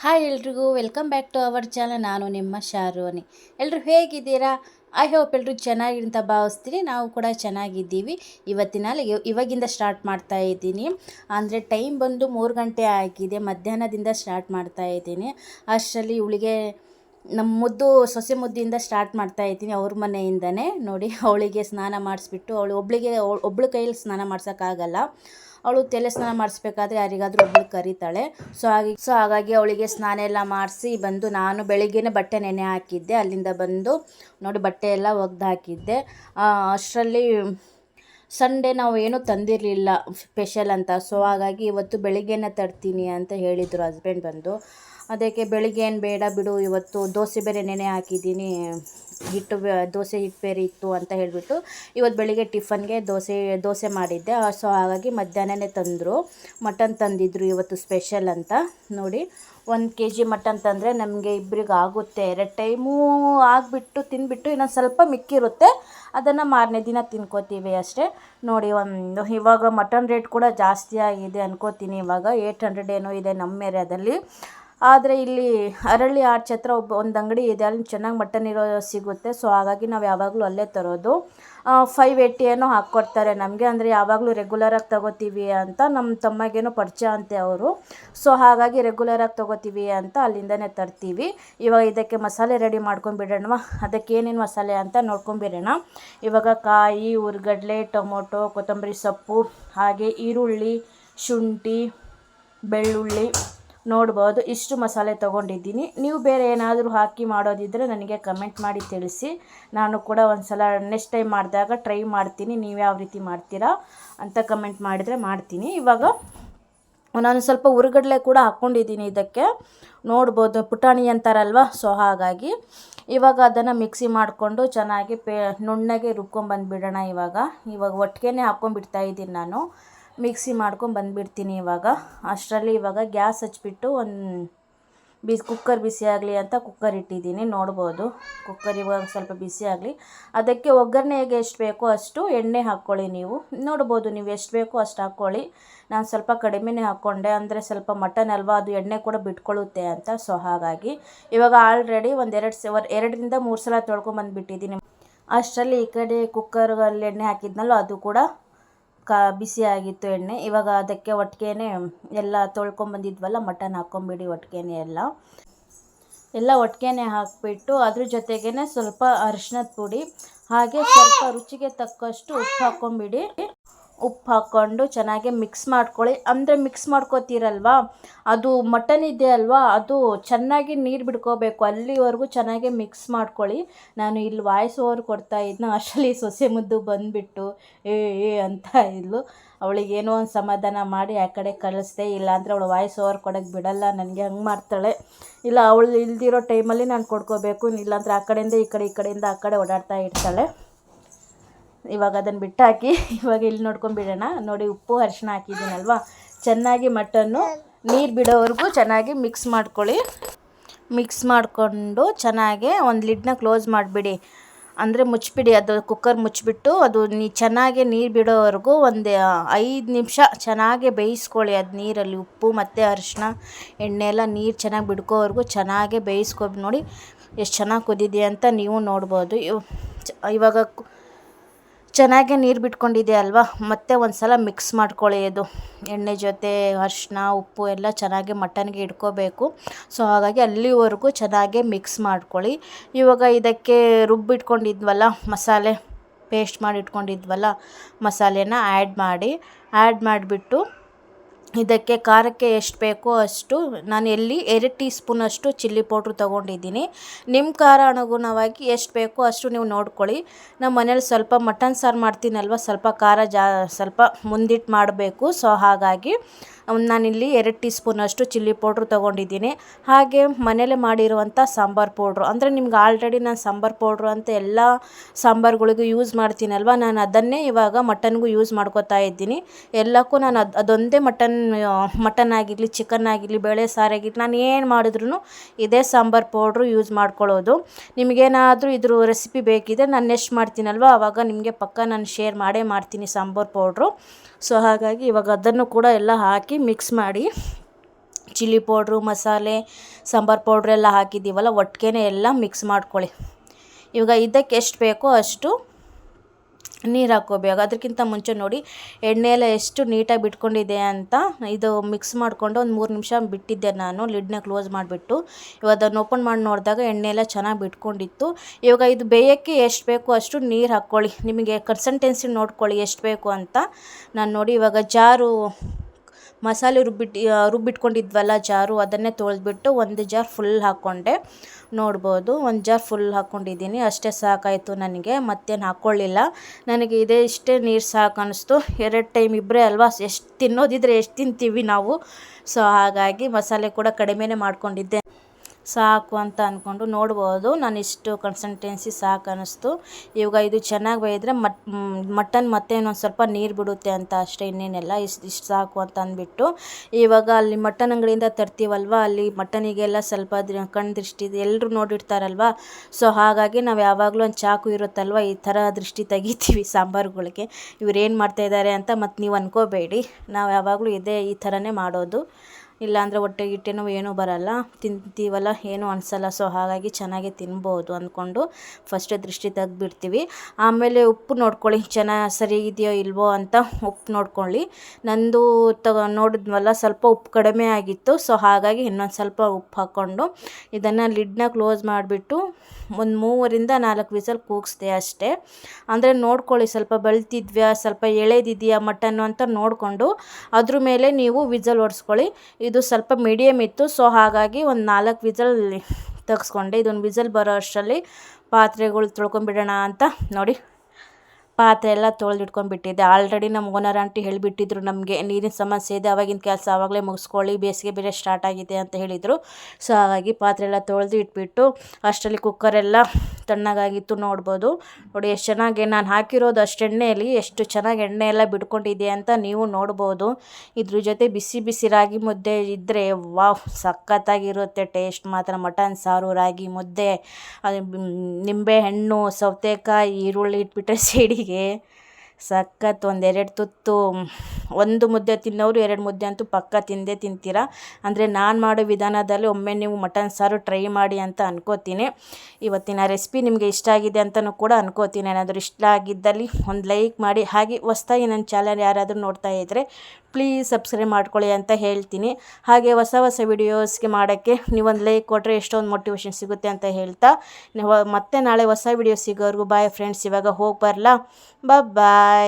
Hi ಎಲ್ರಿಗೂ welcome back to our channel ನಾನು ನಿಮ್ಮ ಶಾರೋನಿ ಎಲ್ಲರೂ ಹೇಗಿದ್ದೀರಾ? ಐ ಹೋಪ್ ಎಲ್ಲರೂ ಚೆನ್ನಾಗಿ ಅಂತ ಭಾವಿಸ್ತೀನಿ. ನಾವು ಕೂಡ ಚೆನ್ನಾಗಿದ್ದೀವಿ. ಇವತ್ತಿನ ಇವ- ಇವಾಗಿಂದ ಸ್ಟಾರ್ಟ್ ಮಾಡ್ತಾ ಇದ್ದೀನಿ. ಅಂದರೆ ಟೈಮ್ ಬಂದು ಮೂರು ಗಂಟೆ ಆಗಿದೆ. ಮಧ್ಯಾಹ್ನದಿಂದ ಸ್ಟಾರ್ಟ್ ಮಾಡ್ತಾ ಇದ್ದೀನಿ. ಅಷ್ಟರಲ್ಲಿ ಇವಳಿಗೆ ನಮ್ಮ ಮುದ್ದು, ಸೊಸೆ ಮುದ್ದಿಯಿಂದ ಸ್ಟಾರ್ಟ್ ಮಾಡ್ತಾ ಇದ್ದೀನಿ ಅವ್ರ ಮನೆಯಿಂದನೇ. ನೋಡಿ, ಅವಳಿಗೆ ಸ್ನಾನ ಮಾಡಿಸ್ಬಿಟ್ಟು, ಅವಳು ಒಬ್ಳಿಗೆ, ಒಬ್ಳು ಕೈಯಲ್ಲಿ ಸ್ನಾನ ಮಾಡ್ಸೋಕ್ಕಾಗಲ್ಲ. ಅವಳು ತಲೆ ಸ್ನಾನ ಮಾಡಿಸ್ಬೇಕಾದ್ರೆ ಯಾರಿಗಾದರೂ ಒಬ್ಬಳು ಕರೀತಾಳೆ. ಸೊ ಹಾಗೆ ಸೊ ಹಾಗಾಗಿ ಅವಳಿಗೆ ಸ್ನಾನ ಎಲ್ಲ ಮಾಡಿಸಿ ಬಂದು ನಾನು ಬೆಳಿಗ್ಗೆನೇ ಬಟ್ಟೆ ನೆನೆ ಹಾಕಿದ್ದೆ. ಅಲ್ಲಿಂದ ಬಂದು ನೋಡಿ ಬಟ್ಟೆ ಎಲ್ಲ ಒಗ್ದು ಹಾಕಿದ್ದೆ. ಅಷ್ಟರಲ್ಲಿ ಸಂಡೇ ನಾವು ಏನೂ ತಂದಿರಲಿಲ್ಲ ಸ್ಪೆಷಲ್ ಅಂತ. ಸೊ ಹಾಗಾಗಿ ಇವತ್ತು ಬೆಳಿಗ್ಗೆನೇ ತರ್ತೀನಿ ಅಂತ ಹೇಳಿದರು ಹಸ್ಬೆಂಡ್ ಬಂದು. ಅದಕ್ಕೆ ಬೆಳಿಗ್ಗೆ ಏನು ಬೇಡ ಬಿಡು, ಇವತ್ತು ದೋಸೆ ಬೇರೆ ನೆನೆ ಹಾಕಿದ್ದೀನಿ. ಹಿಟ್ಟು ದೋಸೆ ಹಿಟ್ಟು ಬೇರೆ ಇತ್ತು ಅಂತ ಹೇಳಿಬಿಟ್ಟು ಇವತ್ತು ಬೆಳಿಗ್ಗೆ ಟಿಫನ್ಗೆ ದೋಸೆ ದೋಸೆ ಮಾಡಿದ್ದೆ. ಸೊ ಹಾಗಾಗಿ ಮಧ್ಯಾಹ್ನನೇ ತಂದರು. ಮಟನ್ ತಂದಿದ್ರು ಇವತ್ತು ಸ್ಪೆಷಲ್ ಅಂತ. ನೋಡಿ ಒಂದು ಕೆ ಜಿ ಮಟನ್ ತಂದರೆ ನಮಗೆ ಇಬ್ಬರಿಗೆ ಆಗುತ್ತೆ ಎರಡು ಟೈಮು ಆಗಿಬಿಟ್ಟು ತಿಂದುಬಿಟ್ಟು ಇನ್ನೊಂದು ಸ್ವಲ್ಪ ಮಿಕ್ಕಿರುತ್ತೆ. ಅದನ್ನು ಮಾರನೇ ದಿನ ತಿನ್ಕೋತೀವಿ ಅಷ್ಟೇ. ನೋಡಿ, ಒಂದು ಇವಾಗ ಮಟನ್ ರೇಟ್ ಕೂಡ ಜಾಸ್ತಿ ಆಗಿದೆ ಅನ್ಕೋತೀನಿ. ಇವಾಗ ಏಯ್ಟ್ ಹಂಡ್ರೆಡ್ ಏನೋ ಇದೆ ನಮ್ಮ ಏರಿಯಾದಲ್ಲಿ. ಆದರೆ ಇಲ್ಲಿ ಅರಳಿ ಆರ್ಚ್ ಹತ್ರ ಒಬ್ಬ ಒಂದು ಅಂಗಡಿ ಇದೆ, ಅಲ್ಲಿ ಚೆನ್ನಾಗಿ ಮಟನ್ ಇರೋ ಸಿಗುತ್ತೆ. ಸೊ ಹಾಗಾಗಿ ನಾವು ಯಾವಾಗಲೂ ಅಲ್ಲೇ ತರೋದು. ಫೈವ್ ಏಯ್ಟಿ ಏನೋ ಹಾಕ್ಕೊಡ್ತಾರೆ ನಮಗೆ, ಅಂದರೆ ಯಾವಾಗಲೂ ರೆಗ್ಯುಲರಾಗಿ ತಗೋತೀವಿ ಅಂತ ನಮ್ಮ ತಮ್ಮಗೇನೋ ಪರಿಚಯ ಅಂತೆ ಅವರು. ಸೊ ಹಾಗಾಗಿ ರೆಗ್ಯುಲರಾಗಿ ತಗೋತೀವಿ ಅಂತ ಅಲ್ಲಿಂದನೇ ತರ್ತೀವಿ. ಇವಾಗ ಇದಕ್ಕೆ ಮಸಾಲೆ ರೆಡಿ ಮಾಡ್ಕೊಂಡ್ಬಿಡೋಣ ಅದಕ್ಕೆ ಏನೇನು ಮಸಾಲೆ ಅಂತ ನೋಡ್ಕೊಂಬಿಡೋಣ ಇವಾಗ ಕಾಯಿ, ಉರ್ಗಡ್ಲೆ, ಟೊಮೊಟೊ, ಕೊತ್ತಂಬರಿ ಸೊಪ್ಪು, ಹಾಗೆ ಈರುಳ್ಳಿ, ಶುಂಠಿ, ಬೆಳ್ಳುಳ್ಳಿ. ನೋಡ್ಬೋದು, ಇಷ್ಟು ಮಸಾಲೆ ತೊಗೊಂಡಿದ್ದೀನಿ. ನೀವು ಬೇರೆ ಏನಾದರೂ ಹಾಕಿ ಮಾಡೋದಿದ್ದರೆ ನನಗೆ ಕಮೆಂಟ್ ಮಾಡಿ ತಿಳಿಸಿ. ನಾನು ಕೂಡ ಒಂದು ಸಲ ನೆಕ್ಸ್ಟ್ ಟೈಮ್ ಮಾಡಿದಾಗ ಟ್ರೈ ಮಾಡ್ತೀನಿ. ನೀವು ಯಾವ ರೀತಿ ಮಾಡ್ತೀರಾ ಅಂತ ಕಮೆಂಟ್ ಮಾಡಿದರೆ ಮಾಡ್ತೀನಿ. ಇವಾಗ ನಾನು ಸ್ವಲ್ಪ ಉರುಗಡ್ಲೆ ಕೂಡ ಹಾಕ್ಕೊಂಡಿದ್ದೀನಿ ಇದಕ್ಕೆ. ನೋಡ್ಬೋದು, ಪುಟಾಣಿ ಅಂತಾರಲ್ವ? ಸೊ, ಹಾಗಾಗಿ ಇವಾಗ ಅದನ್ನು ಮಿಕ್ಸಿ ಮಾಡಿಕೊಂಡು ಚೆನ್ನಾಗಿ ಪೇ ನುಣ್ಣಗೆ ರುಬ್ಕೊಂಬಂದುಬಿಡೋಣ ಇವಾಗ. ಇವಾಗ ಒಟ್ಟಿಗೆ ಹಾಕ್ಕೊಂಬಿಡ್ತಾ ಇದ್ದೀನಿ ನಾನು. ಮಿಕ್ಸಿ ಮಾಡ್ಕೊಂಡು ಬಂದುಬಿಡ್ತೀನಿ ಇವಾಗ. ಅಷ್ಟರಲ್ಲಿ ಇವಾಗ ಗ್ಯಾಸ್ ಹಚ್ಚಿಬಿಟ್ಟು ಒಂದು ಬಿಸಿ ಕುಕ್ಕರ್ ಬಿಸಿ ಆಗಲಿ ಅಂತ ಕುಕ್ಕರ್ ಇಟ್ಟಿದ್ದೀನಿ. ನೋಡ್ಬೋದು. ಕುಕ್ಕರ್ ಇವಾಗ ಸ್ವಲ್ಪ ಬಿಸಿ ಆಗಲಿ. ಅದಕ್ಕೆ ಒಗ್ಗರಣೆಗೆ ಎಷ್ಟು ಬೇಕೋ ಅಷ್ಟು ಎಣ್ಣೆ ಹಾಕ್ಕೊಳ್ಳಿ ನೀವು. ನೋಡ್ಬೋದು ನೀವು ಎಷ್ಟು ಬೇಕೋ ಅಷ್ಟು ಹಾಕ್ಕೊಳ್ಳಿ. ನಾನು ಸ್ವಲ್ಪ ಕಡಿಮೆನೇ ಹಾಕ್ಕೊಂಡೆ. ಅಂದರೆ ಸ್ವಲ್ಪ ಮಟನ್ ಅಲ್ವಾ, ಅದು ಎಣ್ಣೆ ಕೂಡ ಬಿಟ್ಕೊಳ್ಳುತ್ತೆ ಅಂತ. ಸೊ, ಹಾಗಾಗಿ ಇವಾಗ ಆಲ್ರೆಡಿ ಒಂದು ಎರಡು ಸ ಎರಡರಿಂದ ಮೂರು ಸಲ ತೊಳ್ಕೊಂಬಂದುಬಿಟ್ಟಿದ್ದೀನಿ ಅಷ್ಟರಲ್ಲಿ ಈ ಕಡೆ ಕುಕ್ಕರಲ್ಲಿ ಎಣ್ಣೆ ಹಾಕಿದ್ನಲ್ಲೋ, ಅದು ಕೂಡ ಕ, ಬಿಸಿ ಆಗಿತ್ತು ಎಣ್ಣೆ. ಇವಾಗ ಅದಕ್ಕೆ ಒಟ್ಟಿಗೆನೆ ಎಲ್ಲ ತೊಳ್ಕೊಂಬಂದಿದ್ವಲ್ಲ ಮಟನ್ ಹಾಕ್ಕೊಂಬಿಡಿ ಒಟ್ಟಿಗೆನೆ ಎಲ್ಲ. ಎಲ್ಲ ಒಟ್ಟಿಗೆನೆ ಹಾಕಿಬಿಟ್ಟು ಅದ್ರ ಜೊತೆಗೇ ಸ್ವಲ್ಪ ಅರಿಶಿನದ ಪುಡಿ, ಹಾಗೆ ಸ್ವಲ್ಪ ರುಚಿಗೆ ತಕ್ಕಷ್ಟು ಉಪ್ಪು ಹಾಕ್ಕೊಂಬಿಡಿ ಉಪ್ಪು ಹಾಕ್ಕೊಂಡು ಚೆನ್ನಾಗಿ ಮಿಕ್ಸ್ ಮಾಡ್ಕೊಳ್ಳಿ. ಅಂದರೆ ಮಿಕ್ಸ್ ಮಾಡ್ಕೋತೀರಲ್ವಾ? ಅದು ಮಟನ್ ಇದೆ ಅಲ್ವಾ? ಅದು ಚೆನ್ನಾಗಿ ನೀರು ಬಿಡ್ಕೋಬೇಕು. ಅಲ್ಲಿವರೆಗೂ ಚೆನ್ನಾಗಿ ಮಿಕ್ಸ್ ಮಾಡ್ಕೊಳ್ಳಿ. ನಾನು ಇಲ್ಲಿ ವಾಯ್ಸ್ ಓವರ್ ಕೊಡ್ತಾ ಇದ್ನ. ಅಷ್ಟರಲ್ಲಿ ಸೊಸೆ ಮುದ್ದು ಬಂದುಬಿಟ್ಟು, ಏ ಏ ಅಂತ ಇದ್ಲು. ಅವಳಿಗೆ ಏನೋ ಒಂದು ಸಮಾಧಾನ ಮಾಡಿ ಆ ಕಡೆ ಕಳಿಸ್ದೆ. ಇಲ್ಲಾಂದರೆ ಅವಳು ವಾಯ್ಸ್ ಓವರ್ ಕೊಡೋಕ್ಕೆ ಬಿಡಲ್ಲ. ನನಗೆ ಹಂಗೆ ಮಾಡ್ತಾಳೆ. ಇಲ್ಲ, ಅವಳು ಇಲ್ದಿರೋ ಟೈಮಲ್ಲಿ ನಾನು ಕೊಡ್ಕೋಬೇಕು. ಇಲ್ಲಾಂದರೆ ಆ ಕಡೆಯಿಂದ ಈ ಕಡೆ, ಈ ಕಡೆಯಿಂದ ಆ ಕಡೆ ಓಡಾಡ್ತಾ ಇರ್ತಾಳೆ. ಇವಾಗ ಅದನ್ನು ಬಿಟ್ಟಾಕಿ, ಇವಾಗ ಇಲ್ಲಿ ನೋಡ್ಕೊಂಬಿಡೋಣ ನೋಡಿ ಉಪ್ಪು ಅರಿಶಿನ ಹಾಕಿದ್ದೀನಲ್ವಾ? ಚೆನ್ನಾಗಿ ಮಟನ್ನು ನೀರು ಬಿಡೋವರೆಗೂ ಚೆನ್ನಾಗಿ ಮಿಕ್ಸ್ ಮಾಡ್ಕೊಳ್ಳಿ. ಮಿಕ್ಸ್ ಮಾಡಿಕೊಂಡು ಚೆನ್ನಾಗಿ ಒಂದು ಲಿಡ್ನ ಕ್ಲೋಸ್ ಮಾಡಿಬಿಡಿ. ಅಂದರೆ ಮುಚ್ಚಿಬಿಡಿ, ಅದು ಕುಕ್ಕರ್ ಮುಚ್ಚಿಬಿಟ್ಟು ಅದು ನೀ ಚೆನ್ನಾಗಿ ನೀರು ಬಿಡೋವರೆಗೂ ಒಂದು ಐದು ನಿಮಿಷ ಚೆನ್ನಾಗಿ ಬೇಯಿಸ್ಕೊಳ್ಳಿ ಅದು ನೀರಲ್ಲಿ. ಉಪ್ಪು ಮತ್ತು ಅರಿಶಿನ ಎಣ್ಣೆ ಎಲ್ಲ ನೀರು ಚೆನ್ನಾಗಿ ಬಿಡ್ಕೋವರೆಗೂ ಚೆನ್ನಾಗೆ ಬೇಯಿಸ್ಕೊಬಿ ನೋಡಿ ಎಷ್ಟು ಚೆನ್ನಾಗಿ ಕುದಿದೆ ಅಂತ ನೀವು ನೋಡ್ಬೋದು. ಇವ್- ಇವಾಗ ಚೆನ್ನಾಗಿ ನೀರು ಬಿಟ್ಕೊಂಡಿದೆ ಅಲ್ವಾ? ಮತ್ತೆ ಒಂದು ಸಲ ಮಿಕ್ಸ್ ಮಾಡ್ಕೊಳ್ಳಿ ಅದು ಎಣ್ಣೆ ಜೊತೆ ಅರಿಶಿನ ಉಪ್ಪು ಎಲ್ಲ ಚೆನ್ನಾಗಿ ಮಟನ್ಗೆ ಇಟ್ಕೋಬೇಕು. ಸೊ ಹಾಗಾಗಿ ಅಲ್ಲಿವರೆಗೂ ಚೆನ್ನಾಗಿ ಮಿಕ್ಸ್ ಮಾಡ್ಕೊಳ್ಳಿ. ಇವಾಗ ಇದಕ್ಕೆ ರುಬ್ಬಿಟ್ಕೊಂಡಿದ್ವಲ್ಲ ಮಸಾಲೆ ಪೇಸ್ಟ್ ಮಾಡಿ ಇಟ್ಕೊಂಡಿದ್ವಲ್ಲ, ಮಸಾಲೆನ ಆ್ಯಡ್ ಮಾಡಿ. ಆ್ಯಡ್ ಮಾಡಿಬಿಟ್ಟು ಇದಕ್ಕೆ ಖಾರಕ್ಕೆ ಎಷ್ಟು ಬೇಕೋ ಅಷ್ಟು ನಾನು ಇಲ್ಲಿ ಎರಡು ಟೀ ಸ್ಪೂನಷ್ಟು ಚಿಲ್ಲಿ ಪೌಡ್ರ್ ತೊಗೊಂಡಿದ್ದೀನಿ. ನಿಮ್ಮ ಖಾರ ಅನುಗುಣವಾಗಿ ಎಷ್ಟು ಬೇಕೋ ಅಷ್ಟು ನೀವು ನೋಡ್ಕೊಳ್ಳಿ. ನಮ್ಮ ಮನೇಲಿ ಸ್ವಲ್ಪ ಮಟನ್ ಸಾರು ಮಾಡ್ತೀನಲ್ವ, ಸ್ವಲ್ಪ ಖಾರ ಜಾ, ಸ್ವಲ್ಪ ಮುಂದಿಟ್ಟು ಮಾಡಬೇಕು. ಸೊ, ಹಾಗಾಗಿ ನಾನಿಲ್ಲಿ ಎರಡು ಟೀ ಸ್ಪೂನಷ್ಟು ಚಿಲ್ಲಿ ಪೌಡ್ರ್ ತೊಗೊಂಡಿದ್ದೀನಿ. ಹಾಗೆ ಮನೇಲೆ ಮಾಡಿರುವಂಥ ಸಾಂಬಾರು ಪೌಡ್ರು, ಅಂದರೆ ನಿಮ್ಗೆ ಆಲ್ರೆಡಿ ನಾನು ಸಾಂಬಾರು ಪೌಡ್ರು ಅಂತ ಎಲ್ಲ ಸಾಂಬಾರುಗಳಿಗೂ ಯೂಸ್ ಮಾಡ್ತೀನಲ್ವ, ನಾನು ಅದನ್ನೇ ಇವಾಗ ಮಟನ್ಗೂ ಯೂಸ್ ಮಾಡ್ಕೋತಾ ಇದ್ದೀನಿ. ಎಲ್ಲಕ್ಕೂ ನಾನು ಅದು, ಅದೊಂದೇ ಮಟನ್ ಮಟನ್ ಆಗಿರಲಿ ಚಿಕನ್ ಆಗಿರಲಿ, ಬೇಳೆ ಸಾರಾಗಿರಲಿ ನಾನು ಏನು ಮಾಡಿದ್ರು ಇದೇ ಸಾಂಬಾರು ಪೌಡ್ರು ಯೂಸ್ ಮಾಡ್ಕೊಳ್ಳೋದು. ನಿಮಗೇನಾದರೂ ಇದ್ರ ರೆಸಿಪಿ ಬೇಕಿದ್ರೆ ನಾನು ನೆಸ್ಟ್ ಮಾಡ್ತೀನಲ್ವ? ಆವಾಗ ನಿಮಗೆ ಪಕ್ಕ ನಾನು ಶೇರ್ ಮಾಡೇ ಮಾಡ್ತೀನಿ ಸಾಂಬಾರು ಪೌಡ್ರು ಸೊ ಹಾಗಾಗಿ ಇವಾಗ ಅದನ್ನು ಕೂಡ ಎಲ್ಲ ಹಾಕಿ ಮಿಕ್ಸ್ ಮಾಡಿ ಚಿಲ್ಲಿ ಪೌಡ್ರು ಮಸಾಲೆ, ಸಾಂಬಾರು ಪೌಡ್ರೆಲ್ಲ ಹಾಕಿದ್ದೀವಲ್ಲ ಒಟ್ಟಿಗೆ ಎಲ್ಲ ಮಿಕ್ಸ್ ಮಾಡ್ಕೊಳ್ಳಿ. ಇವಾಗ ಇದಕ್ಕೆ ಎಷ್ಟು ಬೇಕೋ ಅಷ್ಟು ನೀರು ಹಾಕ್ಕೋಬೇಕು ಅದಕ್ಕಿಂತ ಮುಂಚೆ ನೋಡಿ ಎಣ್ಣೆ ಎಲ್ಲ ಎಷ್ಟು ನೀಟಾಗಿ ಬಿಟ್ಕೊಂಡಿದೆ ಅಂತ ಇದು ಮಿಕ್ಸ್ ಮಾಡಿಕೊಂಡು ಒಂದು ಮೂರು ನಿಮಿಷ ಬಿಟ್ಟಿದ್ದೆ ನಾನು. ಲಿಡ್ನ ಕ್ಲೋಸ್ ಮಾಡಿಬಿಟ್ಟು. ಇವಾಗ ಅದನ್ನು ಓಪನ್ ಮಾಡಿ ನೋಡಿದಾಗ ಎಣ್ಣೆ ಎಲ್ಲ ಚೆನ್ನಾಗಿ ಬಿಟ್ಕೊಂಡಿತ್ತು. ಇವಾಗ ಇದು ಬೇಯೋಕ್ಕೆ ಎಷ್ಟು ಬೇಕು ಅಷ್ಟು ನೀರು ಹಾಕ್ಕೊಳ್ಳಿ ನಿಮಗೆ ಕನ್ಸಂಟೆನ್ಸಿ ನೋಡ್ಕೊಳ್ಳಿ ಎಷ್ಟು ಬೇಕು ಅಂತ. ನಾನು ನೋಡಿ ಇವಾಗ ಜಾರು, ಮಸಾಲೆ ರುಬ್ಬಿಟ್ಟು ರುಬ್ಬಿಟ್ಕೊಂಡಿದ್ವಲ್ಲ ಜಾರು, ಅದನ್ನೇ ತೊಳೆದ್ಬಿಟ್ಟು ಒಂದು ಜಾರ್ ಫುಲ್ ಹಾಕ್ಕೊಂಡೆ ನೋಡ್ಬೋದು. ಒಂದು ಜಾರ್ ಫುಲ್ ಹಾಕ್ಕೊಂಡಿದ್ದೀನಿ ಅಷ್ಟೇ ಸಾಕಾಯಿತು ನನಗೆ. ಮತ್ತೇನು ಹಾಕ್ಕೊಳ್ಳಿಲ್ಲ ನನಗೆ ಇದೇ ಇಷ್ಟೇ ನೀರು ಸಾಕು ಅನ್ನಿಸ್ತು ಎರಡು ಟೈಮ್ ಇಬ್ಬರೇ ಅಲ್ವಾ? ಎಷ್ಟು ತಿನ್ನೋದಿದ್ರೆ ಎಷ್ಟು ತಿಂತೀವಿ ನಾವು? ಸೊ ಹಾಗಾಗಿ ಮಸಾಲೆ ಕೂಡ ಕಡಿಮೆನೇ ಮಾಡ್ಕೊಂಡಿದ್ದೆ. ಸಾಕು ಅಂತ ಅಂದ್ಕೊಂಡು ನೋಡ್ಬೋದು. ನಾನು ಇಷ್ಟು ಕನ್ಸಲ್ಟೆನ್ಸಿ ಸಾಕು ಅನ್ನಿಸ್ತು. ಇವಾಗ ಇದು ಚೆನ್ನಾಗಿ ಬೇಯಿದ್ರೆ ಮಟ್ ಮಟನ್ ಮತ್ತೆ ಇನ್ನೊಂದು ಸ್ವಲ್ಪ ನೀರು ಬಿಡುತ್ತೆ ಅಂತ ಅಷ್ಟೇ ಇನ್ನೇನೆಲ್ಲ. ಇಷ್ಟು ಇಷ್ಟು ಸಾಕು ಅಂತ ಅಂದ್ಬಿಟ್ಟು. ಇವಾಗ ಅಲ್ಲಿ ಮಟನ್ ಅಂಗಡಿಯಿಂದ ತರ್ತೀವಲ್ವ? ಅಲ್ಲಿ ಮಟನಿಗೆಲ್ಲ ಸ್ವಲ್ಪ ಕಣ್ಣು ದೃಷ್ಟಿ ಎಲ್ಲರೂ ನೋಡಿರ್ತಾರಲ್ವ? ಸೊ ಹಾಗಾಗಿ ನಾವು ಯಾವಾಗಲೂ ಒಂದು ಚಾಕು ಇರುತ್ತಲ್ವ? ಈ ಥರ ದೃಷ್ಟಿ ತೆಗಿತೀವಿ ಸಾಂಬಾರುಗಳಿಗೆ. ಇವ್ರು ಏನು ಮಾಡ್ತಾಯಿದ್ದಾರೆ ಅಂತ ಮತ್ತು ನೀವು ಅನ್ಕೋಬೇಡಿ. ನಾವು ಯಾವಾಗಲೂ ಇದೇ ಈ ಥರನೇ ಮಾಡೋದು. ಇಲ್ಲಾಂದರೆ ಹೊಟ್ಟೆ ಗಿಟ್ಟೆನೂ ಏನೂ ಬರಲ್ಲ. ತಿಂತೀವಲ್ಲ, ಏನೂ ಅನಿಸಲ್ಲ. ಸೊ ಹಾಗಾಗಿ ಚೆನ್ನಾಗಿ ತಿನ್ಬೋದು ಅಂದ್ಕೊಂಡು ಫಸ್ಟ್ ದೃಷ್ಟಿ ತೆಗ್ದುಬಿಡ್ತೀವಿ. ಆಮೇಲೆ ಉಪ್ಪು ನೋಡ್ಕೊಳ್ಳಿ. ಚೆನ್ನಾಗಿ ಸರಿ ಇದೆಯೋ ಇಲ್ವೋ ಅಂತ ಉಪ್ಪು ನೋಡ್ಕೊಳ್ಳಿ. ನಂದು ತಗೋ ನೋಡಿದ್ವಲ್ಲ, ಸ್ವಲ್ಪ ಉಪ್ಪು ಕಡಿಮೆ ಆಗಿತ್ತು. ಸೊ ಹಾಗಾಗಿ ಇನ್ನೊಂದು ಸ್ವಲ್ಪ ಉಪ್ಪು ಹಾಕ್ಕೊಂಡು ಇದನ್ನು ಲಿಡ್ನ ಕ್ಲೋಸ್ ಮಾಡಿಬಿಟ್ಟು ಒಂದು ಮೂವರಿಂದ ನಾಲ್ಕು ವಿಸಲ್ ಕೂಗಿಸ್ದೆ ಅಷ್ಟೇ. ಅಂದರೆ ನೋಡ್ಕೊಳ್ಳಿ, ಸ್ವಲ್ಪ ಬೆಳ್ತಿದ್ವ್ಯಾ ಸ್ವಲ್ಪ ಎಳೆದಿದೆಯಾ ಮಟನ್ನು ಅಂತ ನೋಡಿಕೊಂಡು ಅದ್ರ ಮೇಲೆ ನೀವು ವಿಸಲ್ ಹೊಡ್ಸ್ಕೊಳ್ಳಿ ಇದು ಸ್ವಲ್ಪ ಮೀಡಿಯಮ್ ಇತ್ತು. ಸೊ, ಹಾಗಾಗಿ ಒಂದು ನಾಲ್ಕು ವಿಸಲ್ ತೆಗೆಸ್ಕೊಂಡೆ. ಇದೊಂದು ವಿಸಲ್ ಬರೋ ಅಷ್ಟರಲ್ಲಿ ಪಾತ್ರೆಗಳು ತೊಳ್ಕೊಂಬಿಡೋಣ ಅಂತ ನೋಡಿ. ಪಾತ್ರೆ ಎಲ್ಲ ತೊಳೆದಿಟ್ಕೊಂಡ್ಬಿಟ್ಟಿದ್ದೆ. ಆಲ್ರೆಡಿ ನಮ್ಮ ಓನರ್ ಆಂಟಿ ಹೇಳಿಬಿಟ್ಟಿದ್ರು ನಮಗೆ, ನೀರಿನ ಸಮಸ್ಯೆ ಇದೆ, ಅವಾಗಿನ ಕೆಲಸ ಆವಾಗಲೇ ಮುಗಿಸ್ಕೊಳ್ಳಿ, ಬೇಸಿಗೆ ಬೇರೆ ಸ್ಟಾರ್ಟ್ ಆಗಿದೆ ಅಂತ ಹೇಳಿದರು. ಸೊ, ಹಾಗಾಗಿ ಪಾತ್ರೆ ಎಲ್ಲ ತೊಳೆದು ಇಟ್ಬಿಟ್ಟು ಅಷ್ಟರಲ್ಲಿ ಕುಕ್ಕರೆಲ್ಲ ತಣ್ಣಗಾಗಿತ್ತು ನೋಡ್ಬೋದು. ನೋಡಿ ಎಷ್ಟು ಚೆನ್ನಾಗಿ ನಾನು ಹಾಕಿರೋದು ಅಷ್ಟು ಎಣ್ಣೆಯಲ್ಲಿ ಎಷ್ಟು ಚೆನ್ನಾಗಿ ಎಣ್ಣೆ ಎಲ್ಲ ಬಿಡ್ಕೊಂಡಿದೆ ಅಂತ ನೀವು ನೋಡ್ಬೋದು. ಇದ್ರ ಜೊತೆ ಬಿಸಿ ಬಿಸಿ ರಾಗಿ ಮುದ್ದೆ ಇದ್ದರೆ ವಾವ್, ಸಖತ್ತಾಗಿರುತ್ತೆ ಟೇಸ್ಟ್ ಮಾತ್ರ. ಮಟನ್, ಸಾರು, ರಾಗಿ ಮುದ್ದೆ ನಿಂಬೆ ಹಣ್ಣು, ಸೌತೆಕಾಯಿ, ಈರುಳ್ಳಿ ಇಟ್ಬಿಟ್ರೆ ಸೈಡಿಗೆ ಸಖತ್ ಒಂದೆರಡು ತುತ್ತು, ಒಂದು ಮುದ್ದೆ ತಿನ್ನೋರು ಎರಡು ಮುದ್ದೆ ಅಂತೂ ಪಕ್ಕ ತಿಂದೇ ತಿಂತೀರಾ? ಅಂದರೆ ನಾನು ಮಾಡೋ ವಿಧಾನದಲ್ಲಿ ಒಮ್ಮೆ ನೀವು ಮಟನ್ ಸಾರು ಟ್ರೈ ಮಾಡಿ ಅಂತ ಅನ್ಕೋತೀನಿ. ಇವತ್ತಿನ ರೆಸಿಪಿ ನಿಮಗೆ ಇಷ್ಟ ಆಗಿದೆ ಅಂತಲೂ ಕೂಡ ಅನ್ಕೋತೀನಿ. ಏನಾದರೂ ಇಷ್ಟ ಆಗಿದ್ದಲ್ಲಿ ಒಂದು ಲೈಕ್ ಮಾಡಿ, ಹಾಗೆ ಹೊಸ್ದಾಗಿ ನನ್ನ ಚಾನಲ್ ಯಾರಾದರೂ ನೋಡ್ತಾ ಇದ್ದರೆ ಪ್ಲೀಸ್ ಸಬ್ಸ್ಕ್ರೈಬ್ ಮಾಡ್ಕೊಳ್ಳಿ ಅಂತ ಹೇಳ್ತೀನಿ. ಹಾಗೆ ಹೊಸ ಹೊಸ ವಿಡಿಯೋಸ್ಗೆ ಮಾಡೋಕ್ಕೆ ನೀವೊಂದು ಲೈಕ್ ಕೊಟ್ಟರೆ ಎಷ್ಟೊಂದು ಮೋಟಿವೇಶನ್ ಸಿಗುತ್ತೆ ಅಂತ ಹೇಳ್ತಾ. ಮತ್ತೆ ನಾಳೆ ಹೊಸ ವಿಡಿಯೋ ಸಿಗೋರ್ಗು ಬಾಯ್ ಫ್ರೆಂಡ್ಸ್ ಇವಾಗ ಹೋಗಿ ಬರಲಾ? ಬಾಯ್ าย